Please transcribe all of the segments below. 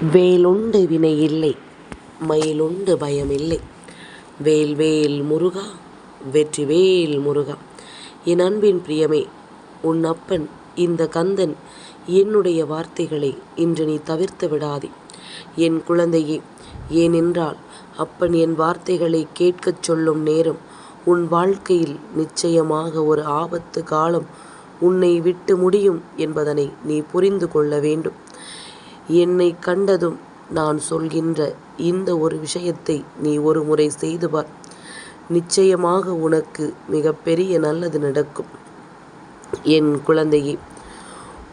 வேலுண்டு வினை இல்லை மயிலுண்டு பயமில்லை. வேல் வேல் முருகா வெற்றி வேல் முருகா. என் அன்பின் பிரியமே உன் அப்பன் இந்த கந்தன் என்னுடைய வார்த்தைகளை இன்று நீ தவிர்த்து விடாதே. என் குழந்தையே ஏனென்றால் அப்பன் என் வார்த்தைகளை கேட்கச் சொல்லும் நேரம் உன் வாழ்க்கையில் நிச்சயமாக ஒரு ஆபத்து காலம் உன்னை விட்டு முடியும் என்பதனை நீ புரிந்து கொள்ள வேண்டும். என்னை கண்டதும் நான் சொல்கின்ற இந்த ஒரு விஷயத்தை நீ ஒரு முறை செய்து பார். நிச்சயமாக உனக்கு மிகப்பெரிய நல்லது நடக்கும். என் குழந்தையே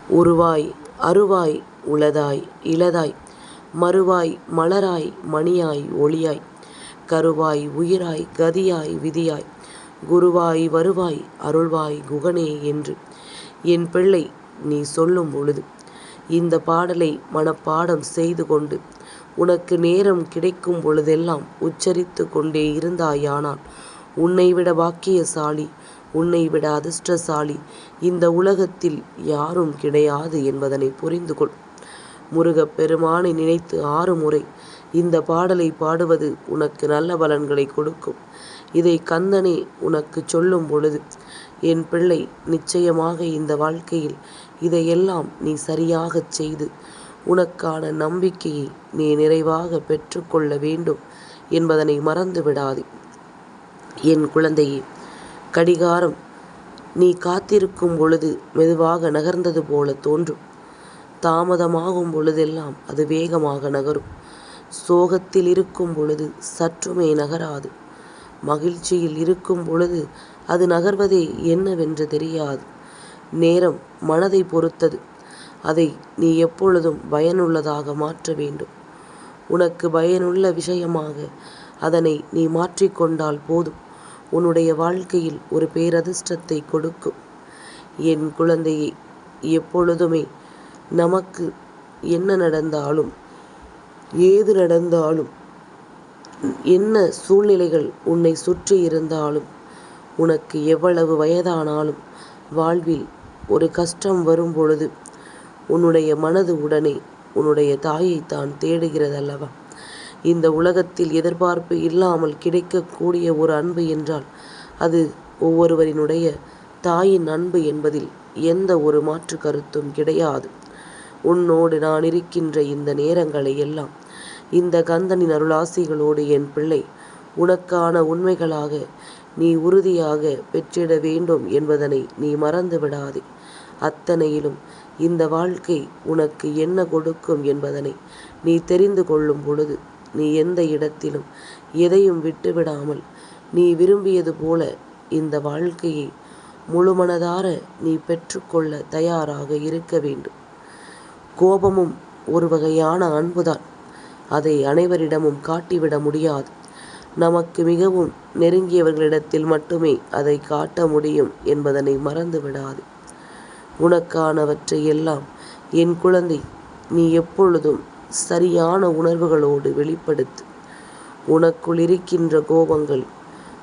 உருவாய் அருவாய் உளதாய் இளதாய் மறுவாய் மலராய் மணியாய் ஒளியாய் கருவாய் உயிராய் கதியாய் விதியாய் குருவாய் வருவாய் அருள்வாய் குகனே என்று என் பிள்ளை நீ சொல்லும் பொழுது இந்த பாடலை மனப்பாடம் செய்து கொண்டு உனக்கு நேரம் கிடைக்கும் பொழுதெல்லாம் உச்சரித்து கொண்டே இருந்தாயானால் உன்னை விட பாக்கியசாலி உன்னை விட அதிர்ஷ்டசாலி இந்த உலகத்தில் யாரும் கிடையாது என்பதனை புரிந்து கொள் முருகப் பெருமானை நினைத்து ஆறு முறை இந்த பாடலை பாடுவது உனக்கு நல்ல பலன்களை கொடுக்கும். இதை கந்தனே உனக்கு சொல்லும் பொழுது என் பிள்ளை நிச்சயமாக இந்த வாழ்க்கையில் இதையெல்லாம் நீ சரியாகச் செய்து உனக்கான நம்பிக்கையை நீ நிறைவாக பெற்றுக்கொள்ள வேண்டும் என்பதனை மறந்து விடாதே என் குழந்தையே கடிகாரம் நீ காத்திருக்கும் பொழுது மெதுவாக நகர்ந்தது போல தோன்றும். தாமதமாகும் பொழுதெல்லாம் அது வேகமாக நகரும். சோகத்தில் இருக்கும் பொழுது சற்றுமே நகராது. மகிழ்ச்சியில் இருக்கும் பொழுது அது நகர்வதே என்னவென்று தெரியாது. நேரம் மனதை பொறுத்தது. அதை நீ எப்பொழுதும் பயனுள்ளதாக மாற்ற வேண்டும். உனக்கு பயனுள்ள விஷயமாக அதனை நீ மாற்றிக்கொண்டால் போதும். உன்னுடைய வாழ்க்கையில் ஒரு பேரதிர்ஷ்டத்தை கொடுக்கும். என் குழந்தையை எப்பொழுதுமே நமக்கு என்ன நடந்தாலும் ஏது நடந்தாலும் என்ன சூழ்நிலைகள் உன்னை சுற்றி இருந்தாலும் உனக்கு எவ்வளவு வயதானாலும் வாழ்வில் ஒரு கஷ்டம் வரும் பொழுது உன்னுடைய மனது உடனே உன்னுடைய தாயை தான் தேடுகிறதல்லவா? இந்த உலகத்தில் எதிர்பார்ப்பு இல்லாமல் கிடைக்கக்கூடிய ஒரு அன்பு என்றால் அது ஒவ்வொருவரினுடைய தாயின் அன்பு என்பதில் எந்த ஒரு மாற்று கருத்தும் கிடையாது. உன்னோடு நான் இருக்கின்ற இந்த நேரங்களை எல்லாம் இந்த கந்தனின் அருளாசிகளோடு என் பிள்ளை உனக்கான உண்மைகளாக நீ உறுதியாக பெற்றிட வேண்டும் என்பதனை நீ மறந்து விடாதே அத்தனையிலும் இந்த வாழ்க்கை உனக்கு என்ன கொடுக்கும் என்பதனை நீ தெரிந்து கொள்ளும் பொழுது நீ எந்த இடத்திலும் எதையும் விட்டுவிடாமல் நீ விரும்பியது போல இந்த வாழ்க்கையை முழுமனதார நீ பெற்றுக்கொள்ள தயாராக இருக்க வேண்டும். கோபமும் ஒரு வகையான அன்புதான். அதை அனைவரிடமும் காட்டிவிட முடியாது. நமக்கு மிகவும் நெருங்கியவர்களிடத்தில் மட்டுமே அதை காட்ட முடியும் என்பதனை மறந்து விடாது உனக்கானவற்றை எல்லாம் என் குழந்தை நீ எப்பொழுதும் சரியான உணர்வுகளோடு வெளிப்படுத்து. உனக்குள் இருக்கின்ற கோபங்கள்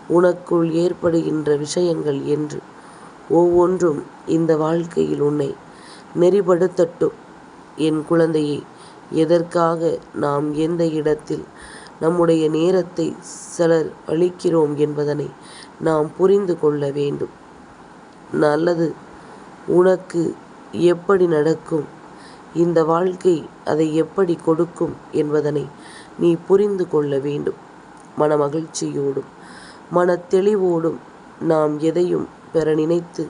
உனக்குள் ஏற்படுகின்ற விஷயங்கள் என்று ஒவ்வொன்றும் இந்த வாழ்க்கையில் உன்னை நெறிப்படுத்தட்டும். என் குழந்தையை எதற்காக நாம் எந்த இடத்தில் நம்முடைய நேரத்தை சிலர் அளிக்கிறோம் என்பதனை நாம் புரிந்து கொள்ள வேண்டும். நல்லது உனக்கு எப்படி நடக்கும்? இந்த வாழ்க்கை அதை எப்படி கொடுக்கும் என்பதனை நீ புரிந்து கொள்ள வேண்டும். மன மகிழ்ச்சியோடும் மன தெளிவோடும் நாம் எதையும் பெற நினைத்து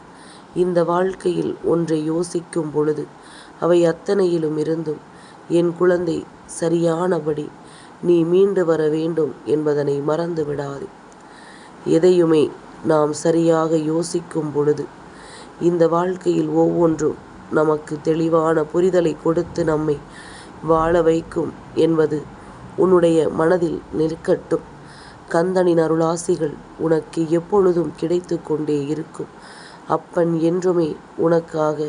இந்த வாழ்க்கையில் ஒன்றை யோசிக்கும் பொழுது அவை அத்தனையிலும் இருந்தும் என் குழந்தை சரியானபடி நீ மீண்டு வர வேண்டும் என்பதனை மறந்து விடாதே எதையுமே நாம் சரியாக யோசிக்கும் பொழுது இந்த வாழ்க்கையில் ஒவ்வொன்றும் நமக்கு தெளிவான புரிதலை கொடுத்து நம்மை வாழ வைக்கும் என்பது உன்னுடைய மனதில் நிற்கட்டும். கந்தனின் அருளாசிகள் உனக்கு எப்பொழுதும் கிடைத்து கொண்டே இருக்கும். அப்பன் என்றுமே உனக்காக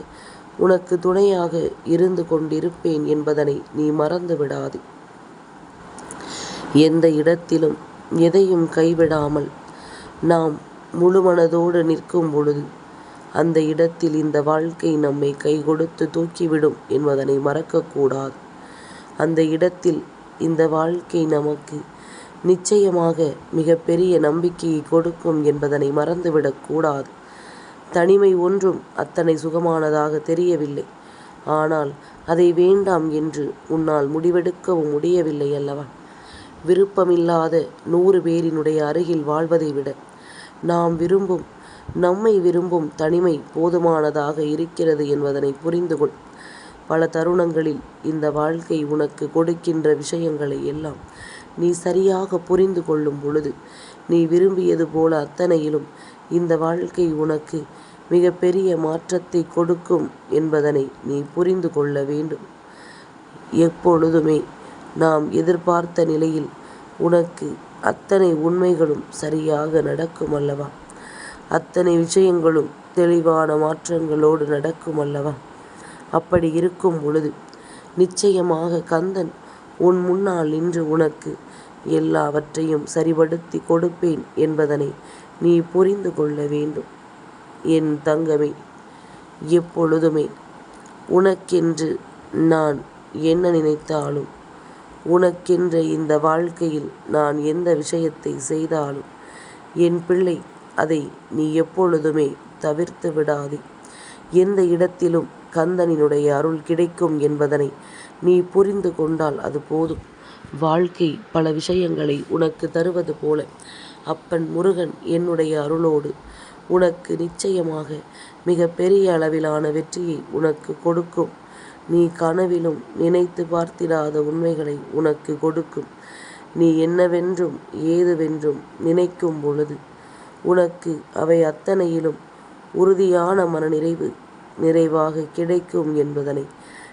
உனக்கு துணையாக இருந்து கொண்டிருப்பேன் என்பதனை நீ மறந்து விடாதே எந்த இடத்திலும் எதையும் கைவிடாமல் நாம் முழுமனதோடு நிற்கும் பொழுது அந்த இடத்தில் இந்த வாழ்க்கை நம்மை கை கொடுத்து தூக்கிவிடும் என்பதனை மறக்கக்கூடாது. அந்த இடத்தில் இந்த வாழ்க்கை நமக்கு நிச்சயமாக மிகப்பெரிய நம்பிக்கையை கொடுக்கும் என்பதனை மறந்துவிடக்கூடாது தனிமை ஒன்றும் அத்தனை சுகமானதாக தெரியவில்லை. ஆனால் அதை வேண்டாம் என்று உன்னால் முடிவெடுக்கவும் முடியவில்லை அல்லவா? விருப்பமில்லாத நூறு பேரினுடைய அருகில் வாழ்வதை விட நாம் விரும்பும் நம்மை விரும்பும் தனிமை போதுமானதாக இருக்கிறது என்பதனை புரிந்து கொள். பல தருணங்களில் இந்த வாழ்க்கை உனக்கு கொடுக்கின்ற விஷயங்களை எல்லாம் நீ சரியாக புரிந்து கொள்ளும் பொழுது நீ விரும்பியது போல அத்தனையிலும் இந்த வாழ்க்கை உனக்கு மிகப்பெரிய மாற்றத்தை கொடுக்கும் என்பதனை நீ புரிந்து கொள்ள வேண்டும். எப்பொழுதுமே நாம் எதிர்பார்த்த நிலையில் உனக்கு அத்தனை உண்மைகளும் சரியாக நடக்கும் அல்லவா? அத்தனை விஷயங்களும் தெளிவான மாற்றங்களோடு நடக்கும் அல்லவா அப்படி இருக்கும் பொழுது நிச்சயமாக கந்தன் உன் முன்னால் நின்று உனக்கு எல்லாவற்றையும் சரிபடுத்தி கொடுப்பேன் என்பதனை நீ புரிந்து கொள்ள வேண்டும். என் தங்கமே எப்பொழுதுமே உனக்கென்று நான் என்ன நினைத்தாலும் உனக்கென்ற இந்த வாழ்க்கையில் நான் எந்த விஷயத்தை செய்தாலும் என் பிள்ளை அதை நீ எப்பொழுதுமே தவிர்த்து விடாதே. எந்த இடத்திலும் கந்தனினுடைய அருள் கிடைக்கும் என்பதனை நீ புரிந்து கொண்டால் அது போதும். வாழ்க்கை பல விஷயங்களை உனக்கு தருவது போல. அப்பன் முருகன் என்னுடைய அருளோடு உனக்கு நிச்சயமாக மிக பெரிய அளவிலான வெற்றியை உனக்கு கொடுக்கும். நீ கனவிலும் நினைத்து பார்த்திடாத உண்மைகளை உனக்கு கொடுக்கும். நீ என்னவென்றும் ஏதுவென்றும் நினைக்கும் பொழுது உனக்கு அவை அத்தனையிலும் உறுதியான மனநிறைவு நிறைவாக கிடைக்கும் என்பதனை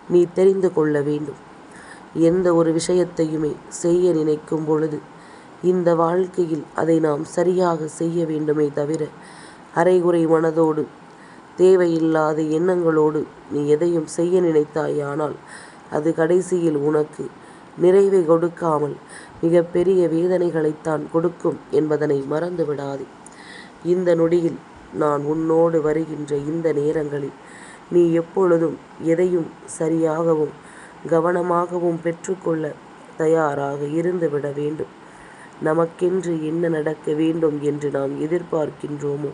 நீ தெரிந்து கொள்ள வேண்டும். எந்த ஒரு விஷயத்தையுமே செய்ய நினைக்கும் பொழுது இந்த வாழ்க்கையில் அதை நாம் சரியாக செய்ய வேண்டுமே தவிர அரைகுறை மனதோடு தேவையில்லாத எண்ணங்களோடு நீ எதையும் செய்ய நினைத்தாயானால் அது கடைசியில் உனக்கு நிறைவை கொடுக்காமல் மிகப்பெரிய வேதனைகளைத்தான் கொடுக்கும் என்பதனை மறந்து விடாதே இந்த நொடியில் நான் உன்னோடு வருகின்ற இந்த நேரங்களில் நீ எப்பொழுதும் எதையும் சரியாகவும் கவனமாகவும் பெற்றுக்கொள்ள தயாராக இருந்துவிட வேண்டும். நமக்கென்று என்ன நடக்க வேண்டும் என்று நாம் எதிர்பார்க்கின்றோமோ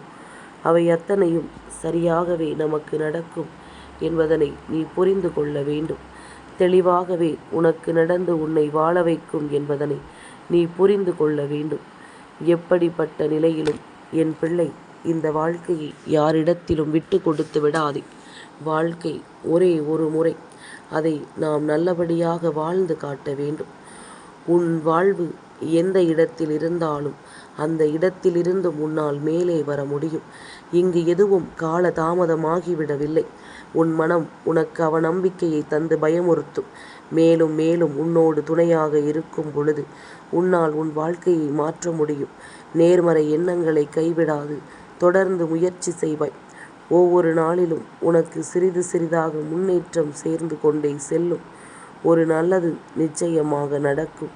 அவை அத்தனையும் சரியாகவே நமக்கு நடக்கும் என்பதனை நீ புரிந்து கொள்ள வேண்டும். தெளிவாகவே உனக்கு நடந்து உன்னை வாழ வைக்கும் என்பதனை நீ புரிந்து கொள்ள வேண்டும். எப்படிப்பட்ட நிலையிலும் என் பிள்ளை இந்த வாழ்க்கையை யாரிடத்திலும் விட்டு கொடுத்து விடாதே. வாழ்க்கை ஒரே ஒரு முறை. அதை நாம் நல்லபடியாக வாழ்ந்து காட்ட வேண்டும். உன் வாழ்வு எந்த இடத்தில் இருந்தாலும் அந்த இடத்திலிருந்து முன்னால் மேலே வர முடியும். இங்கு எதுவும் கால தாமதமாகிவிடவில்லை உன் மனம் உனக்கு அவநம்பிக்கையை தந்து பயமுறுத்தும். மேலும் மேலும் உன்னோடு துணையாக இருக்கும் பொழுது உன்னால் உன் வாழ்க்கையை மாற்ற முடியும். நேர்மறை எண்ணங்களை கைவிடாது. தொடர்ந்து முயற்சி செய்வாய். ஒவ்வொரு நாளிலும் உனக்கு சிறிது சிறிதாக முன்னேற்றம் சேர்ந்து கொண்டே செல்லும். ஒரு நல்லது நிச்சயமாக நடக்கும்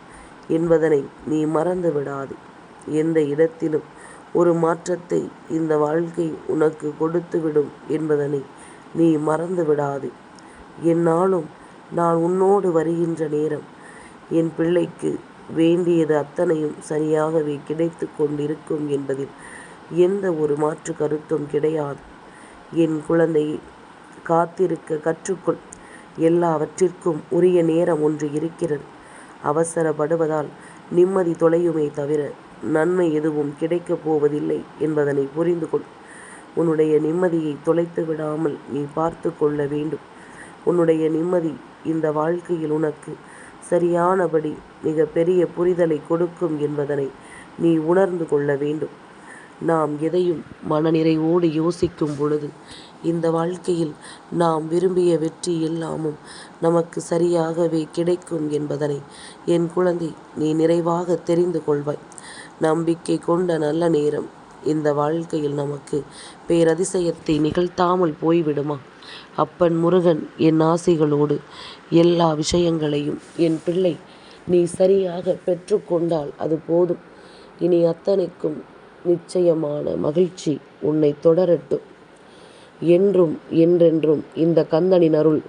என்பதனை நீ மறந்து விடாதே. எந்த இடத்திலும் ஒரு மாற்றத்தை இந்த வாழ்க்கை உனக்கு கொடுத்துவிடும் என்பதனை நீ மறந்து விடாதே. என்னாலும் நான் உன்னோடு வருகின்ற நேரம். என் பிள்ளைக்கு வேண்டியது அத்தனையும் சரியாகவே கிடைத்து கொண்டிருக்கும் என்பதில் எந்த ஒரு மாற்று கருத்தும் கிடையாது. என் குழந்தையை காத்திருக்க கற்றுக்கொள். எல்லாவற்றிற்கும் உரிய நேரம் ஒன்று இருக்கிறது. அவசரப்படுவதால் நிம்மதி தொலையுமே தவிர நன்மை எதுவும் கிடைக்கப் போவதில்லை என்பதனை புரிந்து கொள். உன்னுடைய நிம்மதியை தொலைத்து விடாமல் நீ பார்த்து கொள்ள வேண்டும். உன்னுடைய நிம்மதி இந்த வாழ்க்கையில் உனக்கு சரியானபடி மிக பெரிய புரிதலை கொடுக்கும் என்பதனை நீ உணர்ந்து கொள்ள வேண்டும். நாம் எதையும் மனநிறைவோடு யோசிக்கும் பொழுது இந்த வாழ்க்கையில் நாம் விரும்பிய வெற்றி எல்லாமும் நமக்கு சரியாகவே கிடைக்கும் என்பதனை என் குழந்தை நீ நிறைவாக தெரிந்து கொள்வாய். நம்பிக்கை கொண்ட நல்ல நேரம் இந்த வாழ்க்கையில் நமக்கு பேரதிசயத்தை நிகழ்த்தாமல் போய்விடுமா? அப்பன் முருகன் என் ஆசைகளோடு எல்லா விஷயங்களையும் என் பிள்ளை நீ சரியாக பெற்றுக்கொண்டால் அது போதும். இனி அத்தனைக்கும் நிச்சயமான மகிழ்ச்சி உன்னை தொடரட்டும். என்றும் என்றென்றும் இந்த கந்தனின் அருள்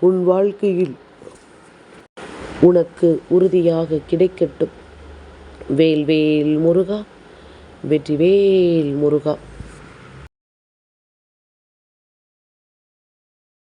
உன் வாழ்க்கையில் உனக்கு உறுதியாக கிடைக்கட்டும். வேல் வேல் முருகா வெற்றிவேல் முருகா.